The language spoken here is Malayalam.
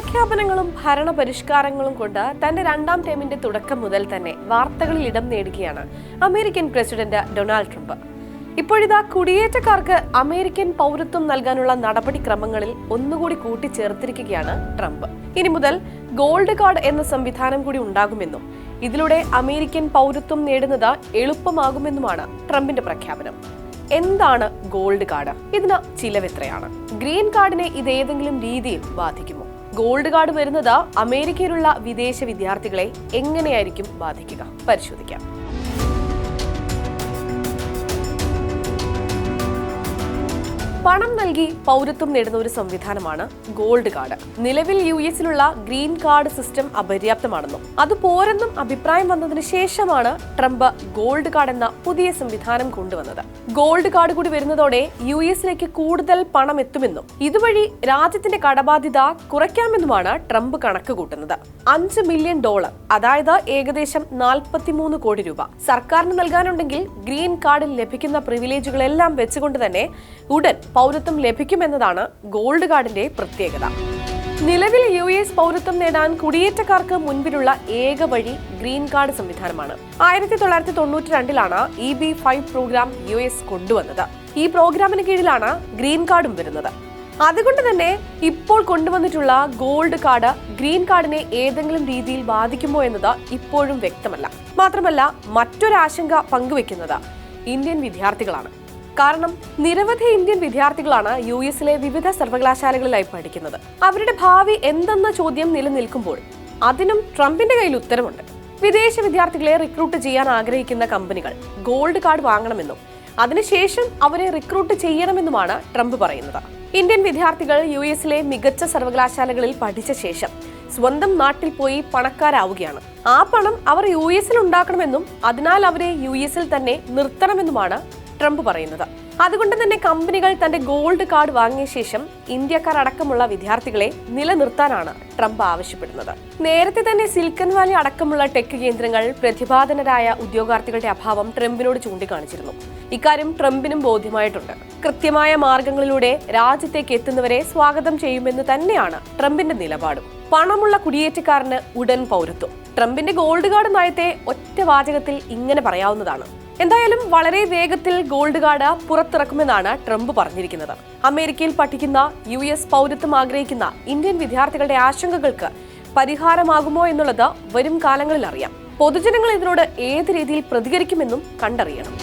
പ്രഖ്യാപനങ്ങളും ഭരണ പരിഷ്കാരങ്ങളും കൊണ്ട് തന്റെ രണ്ടാം ടേമിന്റെ തുടക്കം മുതൽ തന്നെ വാർത്തകളിൽ ഇടം നേടുകയാണ് അമേരിക്കൻ പ്രസിഡന്റ് ഡൊണാൾഡ് ട്രംപ്. ഇപ്പോഴിതാ കുടിയേറ്റക്കാർക്ക് അമേരിക്കൻ പൗരത്വം നൽകാനുള്ള നടപടിക്രമങ്ങളിൽ ഒന്നുകൂടി കൂട്ടിച്ചേർത്തിരിക്കുകയാണ് ട്രംപ്. ഇനി മുതൽ ഗോൾഡ് കാർഡ് എന്ന സംവിധാനം കൂടി ഉണ്ടാകുമെന്നും ഇതിലൂടെ അമേരിക്കൻ പൗരത്വം നേടുന്നത് എളുപ്പമാകുമെന്നുമാണ് ട്രംപിന്റെ പ്രഖ്യാപനം. എന്താണ് ഗോൾഡ് കാർഡ്? ഇതിന് ചിലവെത്രയാണ് ഗ്രീൻ കാർഡിനെ ഇത് ഏതെങ്കിലും രീതിയിൽ ബാധിക്കുമോ? ഗോൾഡ് കാർഡ് വരുന്നത് അമേരിക്കയിലുള്ള വിദേശ വിദ്യാർത്ഥികളെ എങ്ങനെയായിരിക്കും ബാധിക്കുക? പരിശോധിക്കാം. പണം നൽകി പൗരത്വം നേടുന്ന ഒരു സംവിധാനമാണ് ഗോൾഡ് കാർഡ്. നിലവിൽ യു എസിലുള്ള ഗ്രീൻ കാർഡ് സിസ്റ്റം അപര്യാപ്തമാണെന്നും അത് പോരെന്നും അഭിപ്രായം വന്നതിന് ശേഷമാണ് ട്രംപ് ഗോൾഡ് കാർഡ് എന്ന പുതിയ സംവിധാനം കൊണ്ടുവന്നത്. ഗോൾഡ് കാർഡ് കൂടി വരുന്നതോടെ യു എസിലേക്ക് കൂടുതൽ പണം എത്തുമെന്നും ഇതുവഴി രാജ്യത്തിന്റെ കടബാധ്യത കുറയ്ക്കാമെന്നുമാണ് ട്രംപ് കണക്ക് കൂട്ടുന്നത്. അഞ്ച് മില്യൺ ഡോളർ അതായത് ഏകദേശം നാൽപ്പത്തിമൂന്ന് കോടി രൂപ സർക്കാരിന് നൽകാനുണ്ടെങ്കിൽ ഗ്രീൻ കാർഡിൽ ലഭിക്കുന്ന പ്രിവിലേജുകളെല്ലാം വെച്ചുകൊണ്ട് തന്നെ ഉടൻ പൗരത്വം ലഭിക്കുമെന്നതാണ് ഗോൾഡ് കാർഡിന്റെ പ്രത്യേകത. നിലവിൽ യു എസ് പൗരത്വം നേടാൻ കുടിയേറ്റക്കാർക്ക് മുൻപിലുള്ള ഏക വഴി ഗ്രീൻ കാർഡ് സംവിധാനമാണ്. ആയിരത്തി തൊള്ളായിരത്തി തൊണ്ണൂറ്റി രണ്ടിലാണ് E B five program U S കൊണ്ടുവന്നത്. ഈ പ്രോഗ്രാമിന് കീഴിലാണ് ഗ്രീൻ കാർഡും വരുന്നത്. അതുകൊണ്ട് തന്നെ ഇപ്പോൾ കൊണ്ടുവന്നിട്ടുള്ള ഗോൾഡ് കാർഡ് ഗ്രീൻ കാർഡിനെ ഏതെങ്കിലും രീതിയിൽ ബാധിക്കുമോ എന്നത് ഇപ്പോഴും വ്യക്തമല്ല. മാത്രമല്ല മറ്റൊരാശങ്ക പങ്കുവെക്കുന്നത് ഇന്ത്യൻ വിദ്യാർത്ഥികളാണ്. കാരണം നിരവധി ഇന്ത്യൻ വിദ്യാർത്ഥികളാണ് യു എസിലെ വിവിധ സർവകലാശാലകളിലായി പഠിക്കുന്നത്. അവരുടെ ഭാവി എന്തെന്ന ചോദ്യം നിലനിൽക്കുമ്പോൾ അതിനും ട്രംപിന്റെ കയ്യിൽ ഉത്തരമുണ്ട് വിദേശ വിദ്യാർത്ഥികളെ റിക്രൂട്ട് ചെയ്യാൻ ആഗ്രഹിക്കുന്ന കമ്പനികൾ ഗോൾഡ് കാർഡ് വാങ്ങണമെന്നും അതിനുശേഷം അവരെ റിക്രൂട്ട് ചെയ്യണമെന്നുമാണ് ട്രംപ് പറയുന്നത്. ഇന്ത്യൻ വിദ്യാർത്ഥികൾ യു എസിലെ മികച്ച സർവകലാശാലകളിൽ പഠിച്ച ശേഷം സ്വന്തം നാട്ടിൽ പോയി പണക്കാരാവുകയാണ്. ആ പണം അവർ യു എസിൽ ഉണ്ടാക്കണമെന്നും അതിനാൽ അവരെ യു എസിൽ തന്നെ നിർത്തണമെന്നുമാണ് ട്രംപ് പറയുന്നത്. അതുകൊണ്ട് തന്നെ കമ്പനികൾ തന്റെ ഗോൾഡ് കാർഡ് വാങ്ങിയ ശേഷം ഇന്ത്യക്കാർ അടക്കമുള്ള വിദ്യാർത്ഥികളെ നിലനിർത്താനാണ് ട്രംപ് ആവശ്യപ്പെടുന്നത്. നേരത്തെ തന്നെ സിൽക്കൻ വാലി അടക്കമുള്ള ടെക് കേന്ദ്രങ്ങൾ പ്രതിഭാധനരായ ഉദ്യോഗാർത്ഥികളുടെ അഭാവം ട്രംപിനോട് ചൂണ്ടിക്കാണിച്ചിരുന്നു. ഇക്കാര്യം ട്രംപിനും ബോധ്യമായിട്ടുണ്ട്. കൃത്യമായ മാർഗങ്ങളിലൂടെ രാജ്യത്തേക്ക് എത്തുന്നവരെ സ്വാഗതം ചെയ്യുമെന്ന് തന്നെയാണ് ട്രംപിന്റെ നിലപാടും. പണമുള്ള കുടിയേറ്റക്കാരന് ഉടൻ പൗരത്വം. ട്രംപിന്റെ ഗോൾഡ് കാർഡ് നയത്തെ ഒറ്റ വാചകത്തിൽ ഇങ്ങനെ പറയാവുന്നതാണ്. എന്തായാലും വളരെ വേഗത്തിൽ ഗോൾഡ് കാർഡ് പുറത്തിറക്കുമെന്നാണ് ട്രംപ് പറഞ്ഞിരിക്കുന്നത്. അമേരിക്കയിൽ പഠിക്കുന്ന യു എസ് പൗരത്വം ആഗ്രഹിക്കുന്ന ഇന്ത്യൻ വിദ്യാർത്ഥികളുടെ ആശങ്കകൾക്ക് പരിഹാരമാകുമോ എന്നുള്ളത് വരും കാലങ്ങളിൽ അറിയാം. പൊതുജനങ്ങൾ ഇതിനോട് ഏത് രീതിയിൽ പ്രതികരിക്കുമെന്നും കണ്ടറിയണം.